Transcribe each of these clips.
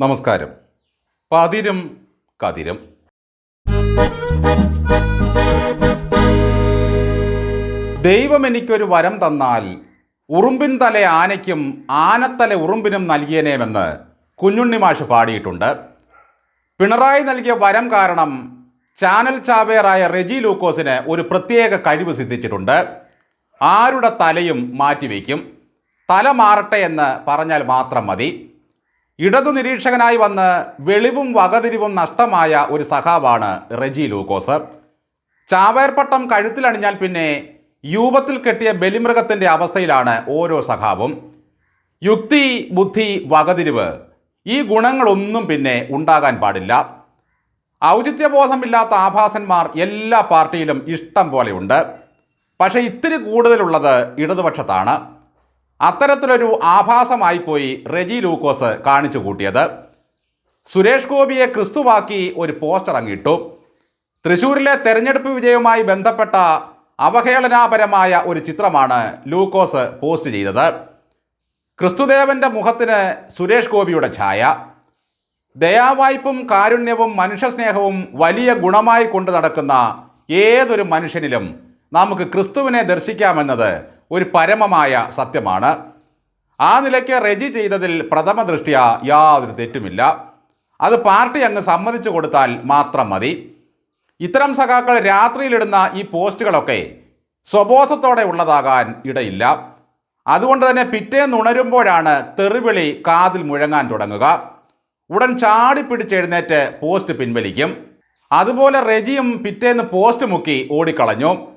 നമസ്കാരം. പതിരും കതിരം. ദൈവം എനിക്കൊരു വരം തന്നാൽ ഉറുമ്പിൻ തല ആനയ്ക്കും ആനത്തല ഉറുമ്പിനും നൽകിയനേമെന്ന് കുഞ്ഞുണ്ണി മാഷ് പാടിയിട്ടുണ്ട്. പിണറായി നൽകിയ വരം കാരണം ചാനൽ ചാവേറായ റെജി ലൂക്കോസിന് ഒരു പ്രത്യേക കഴിവ് സിദ്ധിച്ചിട്ടുണ്ട്. ആരുടെ തലയും മാറ്റിവെക്കും. തല മാറട്ടെ എന്ന് പറഞ്ഞാൽ മാത്രം മതി. ഇടതു നിരീക്ഷകനായി വന്ന് വെളിവും വകതിരിവും നഷ്ടമായ ഒരു സഖാവാണ് റെജി ലൂക്കോസ്. ചാവേർപ്പട്ടം കഴുത്തിലണിഞ്ഞാൽ പിന്നെ യൂപത്തിൽ കെട്ടിയ ബലിമൃഗത്തിന്റെ അവസ്ഥയിലാണ് ഓരോ സഖാവും. യുക്തി ബുദ്ധി വകതിരിവ് ഈ ഗുണങ്ങളൊന്നും പിന്നെ ഉണ്ടാകാൻ പാടില്ല. ഔചിത്യബോധമില്ലാത്ത ആഭാസന്മാർ എല്ലാ പാർട്ടിയിലും ഇഷ്ടം പോലെയുണ്ട് പക്ഷേ ഇത്തിരി കൂടുതലുള്ളത് ഇടതുപക്ഷത്താണ്. അത്തരത്തിലൊരു ആഭാസമായിപ്പോയി റെജി ലൂക്കോസ് കാണിച്ചു കൂട്ടിയത്. സുരേഷ് ഗോപിയെ ക്രിസ്തുവാക്കി ഒരു പോസ്റ്റർ അങ്ങിട്ടു. തൃശൂരിലെ തെരഞ്ഞെടുപ്പ് വിജയവുമായി ബന്ധപ്പെട്ട അവഹേളനാപരമായ ഒരു ചിത്രമാണ് ലൂക്കോസ് പോസ്റ്റ് ചെയ്തത്. ക്രിസ്തുദേവന്റെ മുഖത്തിന് സുരേഷ് ഗോപിയുടെ ഛായ. ദയാവായ്പും കാരുണ്യവും മനുഷ്യസ്നേഹവും വലിയ ഗുണമായി കൊണ്ടു നടക്കുന്ന ഏതൊരു മനുഷ്യനിലും നമുക്ക് ക്രിസ്തുവിനെ ദർശിക്കാമെന്നത് ഒരു പരമമായ സത്യമാണ്. ആ നിലയ്ക്ക് റെജി ചെയ്തതിൽ പ്രഥമ ദൃഷ്ടിയ യാതൊരു തെറ്റുമില്ല. അത് പാർട്ടി അങ്ങ് സമ്മതിച്ചു കൊടുത്താൽ മാത്രം മതി. ഇത്തരം സഖാക്കൾ രാത്രിയിലിടുന്ന ഈ പോസ്റ്റുകളൊക്കെ സ്വബോധത്തോടെ ഉള്ളതാകാൻ ഇടയില്ല. അതുകൊണ്ട് തന്നെ പിറ്റേന്ന് ഉണരുമ്പോഴാണ് തെറിവിളി കാതിൽ മുഴങ്ങാൻ തുടങ്ങുക. ഉടൻ ചാടി പിടിച്ചെഴുന്നേറ്റ് പോസ്റ്റ് പിൻവലിക്കും. അതുപോലെ റെജിയും പിറ്റേന്ന് പോസ്റ്റ് മുക്കി ഓടിക്കളഞ്ഞു.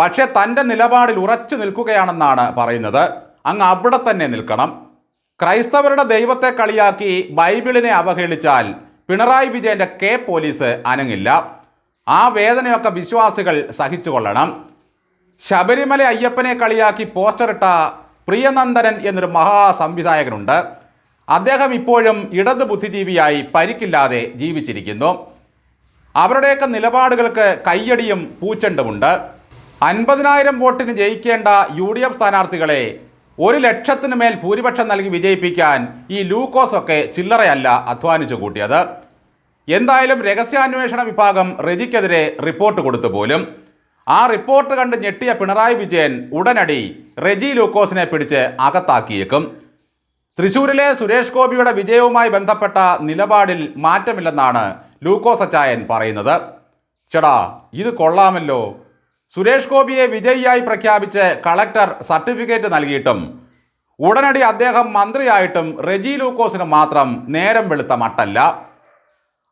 പക്ഷേ തന്റെ നിലപാടിൽ ഉറച്ചു നിൽക്കുകയാണെന്നാണ് പറയുന്നത്. അങ്ങ് അവിടെ തന്നെ നിൽക്കണം. ക്രൈസ്തവരുടെ ദൈവത്തെ കളിയാക്കി ബൈബിളിനെ അവഹേളിച്ചാൽ പിണറായി വിജയന്റെ കെ പോലീസ് അനങ്ങില്ല. ആ വേദനയൊക്കെ വിശ്വാസികൾ സഹിച്ചുകൊള്ളണം. ശബരിമല അയ്യപ്പനെ കളിയാക്കി പോസ്റ്ററിട്ട പ്രിയനന്ദനൻ എന്നൊരു മഹാസംവിധായകനുണ്ട്. അദ്ദേഹം ഇപ്പോഴും ഇടത് ബുദ്ധിജീവിയായി പരിക്കില്ലാതെ ജീവിച്ചിരിക്കുന്നു. അവരുടെയൊക്കെ നിലപാടുകൾക്ക് കയ്യടിയും പൂച്ചെണ്ടുമുണ്ട്. അൻപതിനായിരം വോട്ടിന് ജയിക്കേണ്ട യു ഡി എഫ് സ്ഥാനാർത്ഥികളെ ഒരു ലക്ഷത്തിന് മേൽ ഭൂരിപക്ഷം നൽകി വിജയിപ്പിക്കാൻ ഈ ലൂക്കോസ് ഒക്കെ ചില്ലറയല്ല അധ്വാനിച്ചു കൂട്ടിയത്. എന്തായാലും രഹസ്യാന്വേഷണ വിഭാഗം റെജിക്കെതിരെ റിപ്പോർട്ട് കൊടുത്തു പോലും. ആ റിപ്പോർട്ട് കണ്ട് ഞെട്ടിയ പിണറായി വിജയൻ ഉടനടി റെജി ലൂക്കോസിനെ പിടിച്ച് അകത്താക്കിയേക്കും. തൃശൂരിലെ സുരേഷ് ഗോപിയുടെ വിജയവുമായി ബന്ധപ്പെട്ട നിലപാടിൽ മാറ്റമില്ലെന്നാണ് ലൂക്കോസ് അച്ചായൻ പറയുന്നത്. ചേടാ ഇത് കൊള്ളാമല്ലോ. സുരേഷ് ഗോപിയെ വിജയിയായി പ്രഖ്യാപിച്ച് കളക്ടർ സർട്ടിഫിക്കറ്റ് നൽകിയിട്ടും ഉടനടി അദ്ദേഹം മന്ത്രിയായിട്ടും റെജി ലൂക്കോസിന് മാത്രം നേരം വെളുത്ത മട്ടല്ല.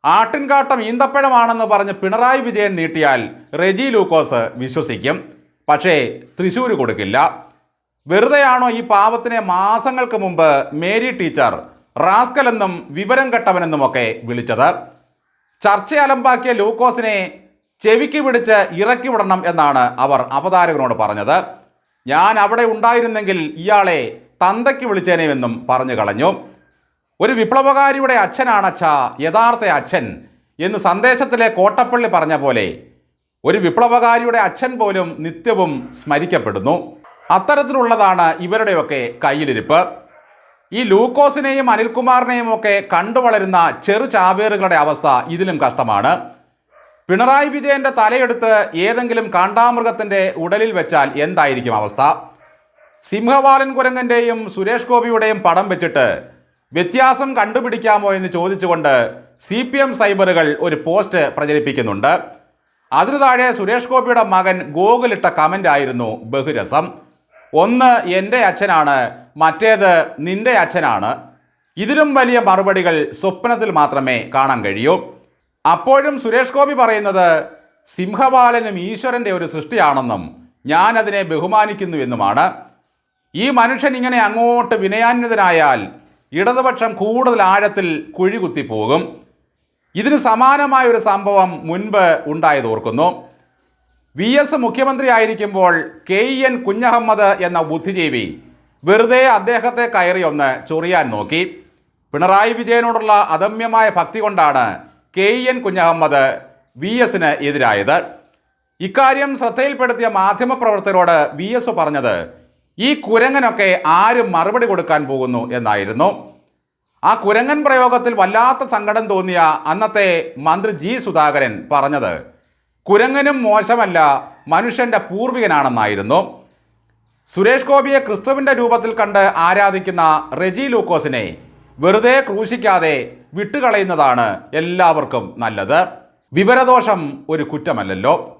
ആട്ടിൻകാട്ടം ഈന്തപ്പഴമാണെന്ന് പറഞ്ഞ് പിണറായി വിജയൻ നീട്ടിയാൽ റെജി ലൂക്കോസ് വിശ്വസിക്കും. പക്ഷേ തൃശ്ശൂർ കൊടുക്കില്ല. വെറുതെയാണോ ഈ പാവത്തിനെ മാസങ്ങൾക്ക് മുമ്പ് മേരി ടീച്ചർ റാസ്കൽ എന്നും വിവരം കെട്ടവനെന്നുമൊക്കെ വിളിച്ചത്. ചർച്ച അലമ്പാക്കിയ ലൂക്കോസിനെ ചെവിക്ക് പിടിച്ച് ഇറക്കി വിടണം എന്നാണ് അവർ അവതാരകനോട് പറഞ്ഞത്. ഞാൻ അവിടെ ഉണ്ടായിരുന്നെങ്കിൽ ഇയാളെ തന്തയ്ക്ക് വിളിച്ചേനെയെന്നും പറഞ്ഞു കളഞ്ഞു. ഒരു വിപ്ലവകാരിയുടെ അച്ഛനാണച്ഛ യഥാർത്ഥ അച്ഛൻ എന്ന് സന്ദേശത്തിലെ കോട്ടപ്പള്ളി പറഞ്ഞ പോലെ ഒരു വിപ്ലവകാരിയുടെ അച്ഛൻ പോലും നിത്യവും സ്മരിക്കപ്പെടുന്നു. അത്തരത്തിലുള്ളതാണ് ഇവരുടെയൊക്കെ കയ്യിലിരിപ്പ്. ഈ ലൂക്കോസിനെയും അനിൽകുമാറിനെയും ഒക്കെ കണ്ടുവളരുന്ന ചെറു ചാവേറുകളുടെ അവസ്ഥ ഇതിലും കഷ്ടമാണ്. പിണറായി വിജയന്റെ തലയെടുത്ത് ഏതെങ്കിലും കാണ്ടാമൃഗത്തിന്റെ ഉടലിൽ വെച്ചാൽ എന്തായിരിക്കും അവസ്ഥ? സിംഹവാലൻ കുരങ്ങന്റെയും സുരേഷ് ഗോപിയുടെയും പടം വെച്ചിട്ട് വ്യത്യാസം കണ്ടുപിടിക്കാമോ എന്ന് ചോദിച്ചുകൊണ്ട് സി പി എം സൈബറുകൾ ഒരു പോസ്റ്റ് പ്രചരിപ്പിക്കുന്നുണ്ട്. അതിനു താഴെ സുരേഷ് ഗോപിയുടെ മകൻ ഗോകുലിട്ട കമന്റ് ആയിരുന്നു ബഹുരസം. ഒന്ന് എന്റെ അച്ഛനാണ് മറ്റേത് നിന്റെ അച്ഛനാണ്. ഇതിലും വലിയ മറുപടികൾ സ്വപ്നത്തിൽ മാത്രമേ കാണാൻ കഴിയൂ. അപ്പോഴും സുരേഷ് ഗോപി പറയുന്നത് സിംഹപാലനും ഈശ്വരന്റെ ഒരു സൃഷ്ടിയാണെന്നും ഞാൻ അതിനെ ബഹുമാനിക്കുന്നുവെന്നുമാണ്. ഈ മനുഷ്യൻ ഇങ്ങനെ അങ്ങോട്ട് വിനയാന്വിതനായാൽ ഇടതുപക്ഷം കൂടുതൽ ആഴത്തിൽ കുഴികുത്തിപ്പോകും. പോകും ഇതിന് സമാനമായ ഒരു സംഭവം മുൻപ് ഉണ്ടായത് ഓർക്കുന്നു. വി എസ് മുഖ്യമന്ത്രി ആയിരിക്കുമ്പോൾ കെ എൻ കുഞ്ഞഹമ്മദ് എന്ന ബുദ്ധിജീവി വെറുതെ അദ്ദേഹത്തെ കയറി ഒന്ന് ചൊറിയാൻ നോക്കി. പിണറായി വിജയനോടുള്ള അദമ്യമായ ഭക്തി കൊണ്ടാണ് കെ എൻ കുഞ്ഞഹമ്മദ് വി എസിന് എതിരായത്. ഇക്കാര്യം ശ്രദ്ധയിൽപ്പെടുത്തിയ മാധ്യമപ്രവർത്തകരോട് വി എസ് പറഞ്ഞത് ഈ കുരങ്ങനൊക്കെ ആരും മറുപടി കൊടുക്കാൻ പോകുന്നു എന്നായിരുന്നു. ആ കുരങ്ങൻ പ്രയോഗത്തിൽ വല്ലാത്ത സങ്കടം തോന്നിയ അന്നത്തെ മന്ത്രി ജി സുധാകരൻ പറഞ്ഞത് കുരങ്ങനും മോശമല്ല മനുഷ്യന്റെ പൂർവികനാണെന്നായിരുന്നു. സുരേഷ് ഗോപിയെ ക്രിസ്തുവിന്റെ രൂപത്തിൽ കണ്ട് ആരാധിക്കുന്ന റെജി ലൂക്കോസിനെ വെറുതെ ക്രൂശിക്കാതെ വിട്ടുകളയുന്നതാണ് എല്ലാവർക്കും നല്ലത്. വിവരദോഷം ഒരു കുറ്റമല്ലല്ലോ.